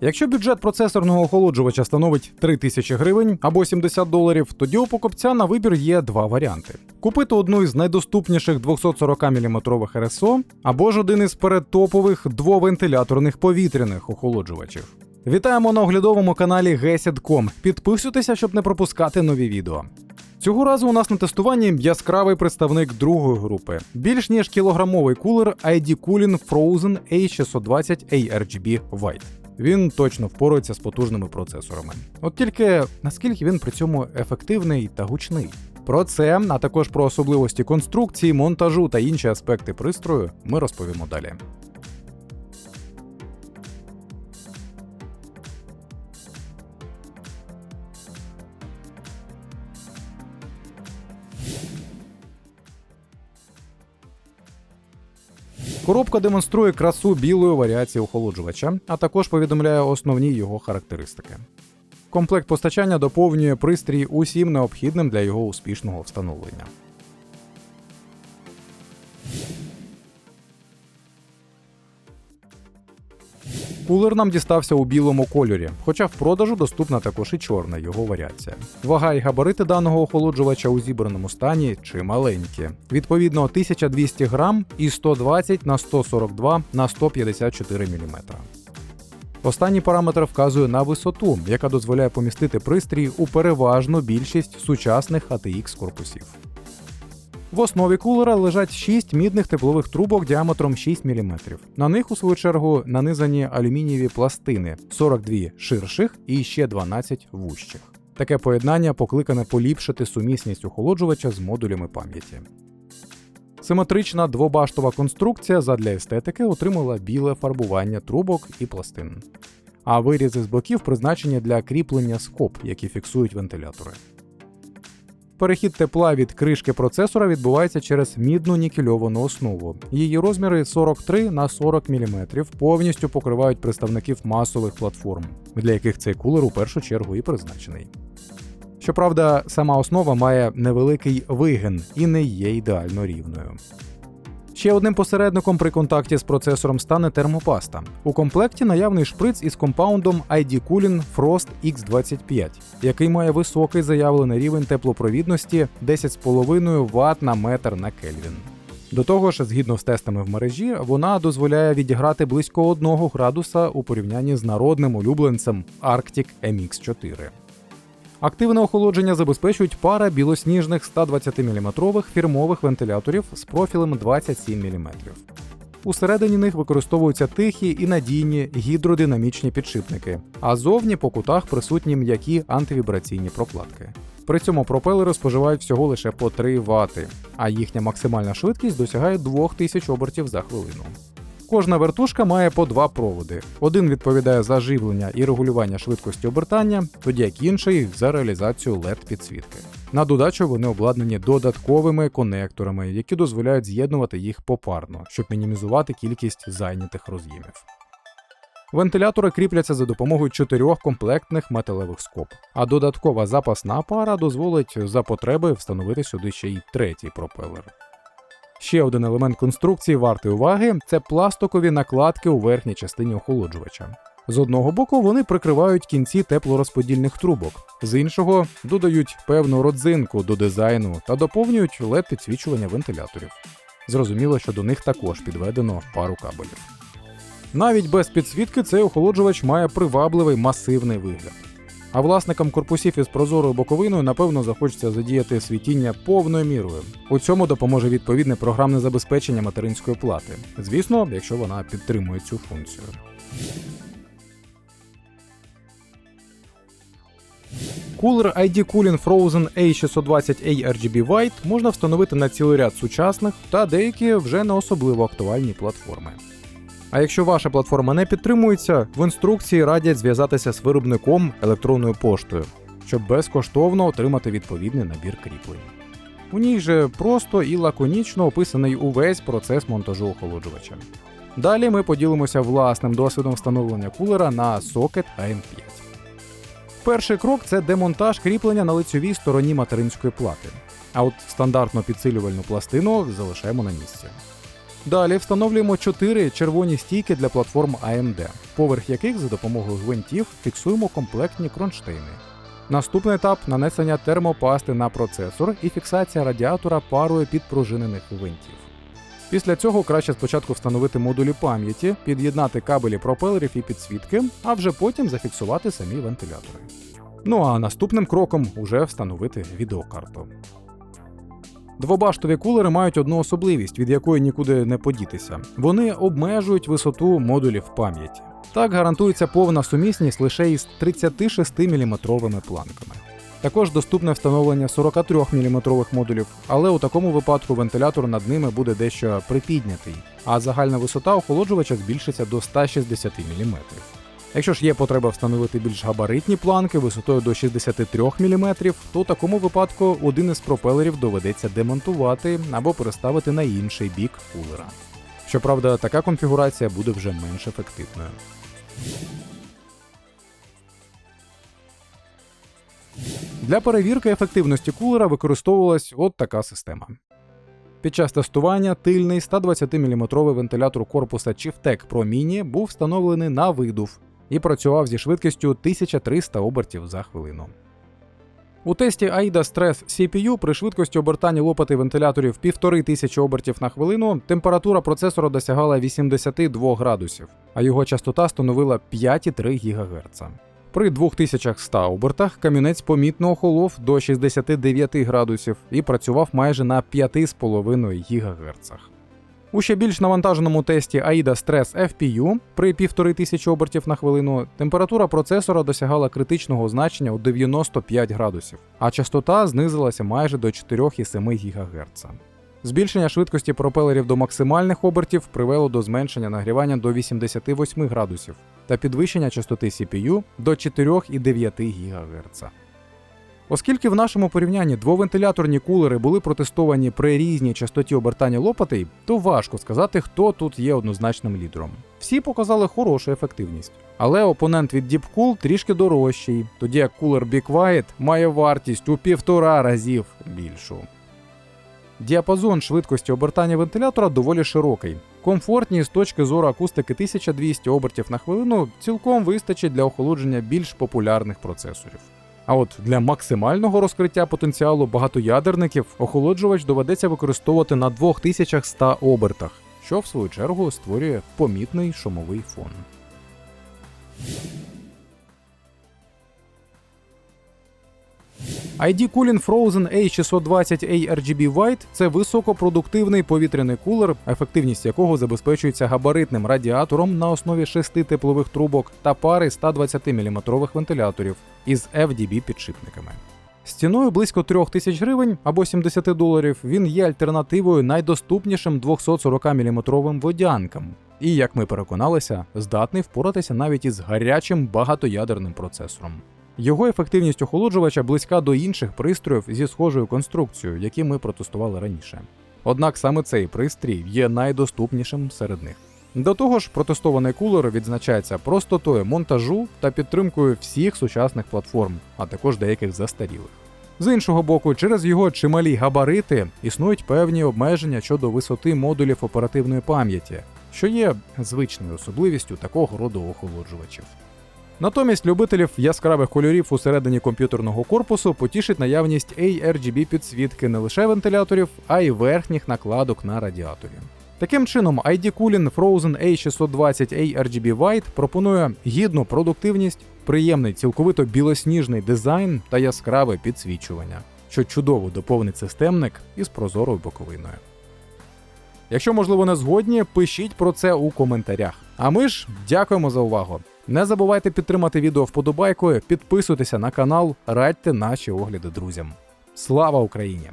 Якщо бюджет процесорного охолоджувача становить 3000 гривень або 70 доларів, тоді у покупця на вибір є два варіанти: купити одну із найдоступніших 240 мм РСО, або ж один із передтопових двовентиляторних повітряних охолоджувачів. Вітаємо на оглядовому каналі Gesid.com. Підписуйтеся, щоб не пропускати нові відео. Цього разу у нас на тестуванні яскравий представник другої групи. Більш ніж кілограмовий кулер ID Cooling Frozen A620 ARGB White. Він точно впорається з потужними процесорами. От тільки наскільки він при цьому ефективний та гучний. Про це, а також про особливості конструкції, монтажу та інші аспекти пристрою ми розповімо далі. Коробка демонструє красу білої варіації охолоджувача, а також повідомляє основні його характеристики. Комплект постачання доповнює пристрій усім необхідним для його успішного встановлення. Кулер нам дістався у білому кольорі, хоча в продажу доступна також і чорна його варіація. Вага і габарити даного охолоджувача у зібраному стані чималенькі. Відповідно 1200 грам і 120 на 142 на 154 мм. Останній параметр вказує на висоту, яка дозволяє помістити пристрій у переважну більшість сучасних ATX корпусів. В основі кулера лежать 6 мідних теплових трубок діаметром 6 мм. На них, у свою чергу, нанизані алюмінієві пластини 42 ширших і ще 12 вущих. Таке поєднання покликане поліпшити сумісність охолоджувача з модулями пам'яті. Симетрична двобаштова конструкція задля естетики отримала біле фарбування трубок і пластин. А вирізи з боків призначені для кріплення скоб, які фіксують вентилятори. Перехід тепла від кришки процесора відбувається через мідну нікельовану основу. Її розміри 43 на 40 мм повністю покривають представників масових платформ, для яких цей кулер у першу чергу і призначений. Щоправда, сама основа має невеликий вигин і не є ідеально рівною. Ще одним посередником при контакті з процесором стане термопаста. У комплекті наявний шприц із компаундом ID Cooling Frost X25, який має високий заявлений рівень теплопровідності 10,5 Вт на метр на Кельвін. До того ж, згідно з тестами в мережі, вона дозволяє відіграти близько 1 градуса у порівнянні з народним улюбленцем Arctic MX4. Активне охолодження забезпечують пара білосніжних 120 мм фірмових вентиляторів з профілем 27 мм. Усередині них використовуються тихі і надійні гідродинамічні підшипники, а зовні по кутах присутні м'які антивібраційні прокладки. При цьому пропелери споживають всього лише по 3 Вт, а їхня максимальна швидкість досягає 2000 обертів за хвилину. Кожна вертушка має по два проводи. Один відповідає за живлення і регулювання швидкості обертання, тоді як інший за реалізацію led підсвітки. На додачу вони обладнані додатковими конекторами, які дозволяють з'єднувати їх попарно, щоб мінімізувати кількість зайнятих роз'ємів. Вентилятори кріпляться за допомогою чотирьох комплектних металевих скоб, а додаткова запасна пара дозволить за потреби встановити сюди ще й третій пропелер. Ще один елемент конструкції вартий уваги це пластикові накладки у верхній частині охолоджувача. З одного боку вони прикривають кінці теплорозподільних трубок, з іншого додають певну родзинку до дизайну та доповнюють led підсвічування вентиляторів. Зрозуміло, що до них також підведено пару кабелів. Навіть без підсвітки цей охолоджувач має привабливий масивний вигляд. А власникам корпусів із прозорою боковиною, напевно, захочеться задіяти світіння повною мірою. У цьому допоможе відповідне програмне забезпечення материнської плати. Звісно, якщо вона підтримує цю функцію. Кулер ID Cooling Frozen A620 ARGB White можна встановити на цілий ряд сучасних та деякі вже не особливо актуальні платформи. А якщо ваша платформа не підтримується, в інструкції радять зв'язатися з виробником електронною поштою, щоб безкоштовно отримати відповідний набір кріплень. У ній же просто і лаконічно описаний увесь процес монтажу охолоджувача. Далі ми поділимося власним досвідом встановлення кулера на сокет AM5. Перший крок це демонтаж кріплення на лицьовій стороні материнської плати. А от стандартну підсилювальну пластину залишаємо на місці. Далі встановлюємо 4 червоні стійки для платформ AMD, поверх яких за допомогою гвинтів фіксуємо комплектні кронштейни. Наступний етап нанесення термопасти на процесор і фіксація радіатора парою підпружинених гвинтів. Після цього краще спочатку встановити модулі пам'яті, під'єднати кабелі пропелерів і підсвітки, а вже потім зафіксувати самі вентилятори. Ну а наступним кроком уже встановити відеокарту. Двобаштові кулери мають одну особливість, від якої нікуди не подітися. Вони обмежують висоту модулів пам'яті. Так гарантується повна сумісність лише із 36 мм планками. Також доступне встановлення 43 мм модулів, але у такому випадку вентилятор над ними буде дещо припіднятий, а загальна висота охолоджувача збільшиться до 160 мм. Якщо ж є потреба встановити більш габаритні планки висотою до 63 мм, то у такому випадку один із пропелерів доведеться демонтувати або переставити на інший бік кулера. Щоправда, така конфігурація буде вже менш ефективною. Для перевірки ефективності кулера використовувалась от така система. Під час тестування тильний 120-мм вентилятор корпуса Chieftec Pro Mini був встановлений на видув і працював зі швидкістю 1300 обертів за хвилину. У тесті AIDA Stress CPU при швидкості обертання лопати вентиляторів 1500 обертів на хвилину температура процесора досягала 82 градусів, а його частота становила 5,3 ГГц. При 2100 обертах камінець помітно охолов до 69 градусів і працював майже на 5,5 ГГц. У ще більш навантаженому тесті AIDA Stress FPU при 1500 обертів на хвилину температура процесора досягала критичного значення у 95 градусів, а частота знизилася майже до 4,7 ГГц. Збільшення швидкості пропелерів до максимальних обертів привело до зменшення нагрівання до 88 градусів та підвищення частоти CPU до 4,9 ГГц. Оскільки в нашому порівнянні двовентиляторні кулери були протестовані при різній частоті обертання лопатей, то важко сказати, хто тут є однозначним лідером. Всі показали хорошу ефективність. Але опонент від Deepcool трішки дорожчий, тоді як кулер Be Quiet має вартість у півтора разів більшу. Діапазон швидкості обертання вентилятора доволі широкий. Комфортні з точки зору акустики 1200 обертів на хвилину цілком вистачить для охолодження більш популярних процесорів. А от для максимального розкриття потенціалу багатоядерників охолоджувач доведеться використовувати на 2100 обертах, що в свою чергу створює помітний шумовий фон. ID Cooling Frozen A620A RGB White – це високопродуктивний повітряний кулер, ефективність якого забезпечується габаритним радіатором на основі шести теплових трубок та пари 120-мм вентиляторів із FDB підшипниками. З ціною близько 3000 гривень або 70 доларів він є альтернативою найдоступнішим 240-мм водянкам. І, як ми переконалися, здатний впоратися навіть із гарячим багатоядерним процесором. Його ефективність охолоджувача близька до інших пристроїв зі схожою конструкцією, які ми протестували раніше. Однак саме цей пристрій є найдоступнішим серед них. До того ж, протестований кулер відзначається простотою монтажу та підтримкою всіх сучасних платформ, а також деяких застарілих. З іншого боку, через його чималі габарити існують певні обмеження щодо висоти модулів оперативної пам'яті, що є звичною особливістю такого роду охолоджувачів. Натомість любителів яскравих кольорів усередині комп'ютерного корпусу потішить наявність ARGB підсвітки не лише вентиляторів, а й верхніх накладок на радіаторі. Таким чином, ID Cooling Frozen A620A RGB White пропонує гідну продуктивність, приємний цілковито білосніжний дизайн та яскраве підсвічування, що чудово доповнить системник із прозорою боковиною. Якщо можливо не згодні, пишіть про це у коментарях. А ми ж дякуємо за увагу. Не забувайте підтримати відео вподобайкою, підписуйтеся на канал, радьте наші огляди друзям. Слава Україні!